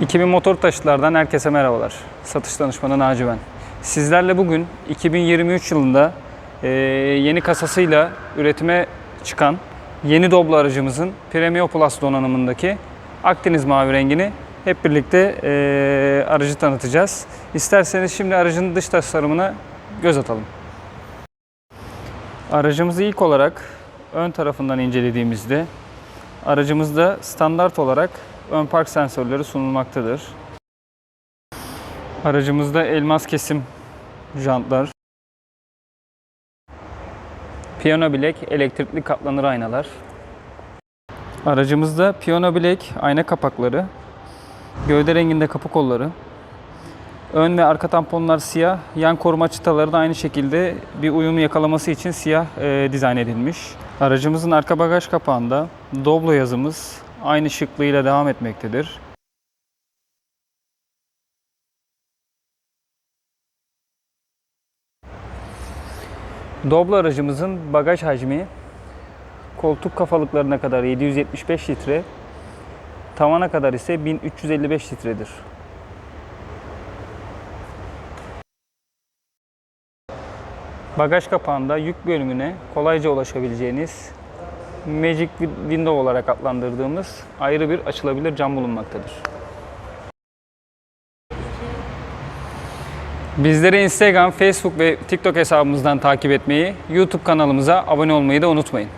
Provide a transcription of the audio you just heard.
2000 motor taşıtlardan herkese merhabalar. Satış danışmanı Naci ben. Sizlerle bugün 2023 yılında e, yeni kasasıyla üretime çıkan yeni Doblo aracımızın Premio Plus donanımındaki Akdeniz mavi rengini hep birlikte e, aracı tanıtacağız. İsterseniz şimdi aracın dış tasarımına göz atalım. Aracımızı ilk olarak ön tarafından incelediğimizde aracımızda standart olarak ön park sensörleri sunulmaktadır. Aracımızda elmas kesim jantlar, piyano bilek, elektrikli katlanır aynalar. Aracımızda piyano bilek ayna kapakları, gövde renginde kapı kolları, ön ve arka tamponlar siyah, yan koruma çıtaları da aynı şekilde bir uyum yakalaması için siyah e, dizayn edilmiş. Aracımızın arka bagaj kapağında Doblo yazımız aynı şıklığıyla devam etmektedir. Doblo aracımızın bagaj hacmi koltuk kafalıklarına kadar 775 litre, tavana kadar ise 1355 litredir. Bagaj kapağında yük bölümüne kolayca ulaşabileceğiniz Magic Window olarak adlandırdığımız ayrı bir açılabilir cam bulunmaktadır. Bizleri Instagram, Facebook ve TikTok hesabımızdan takip etmeyi, YouTube kanalımıza abone olmayı da unutmayın.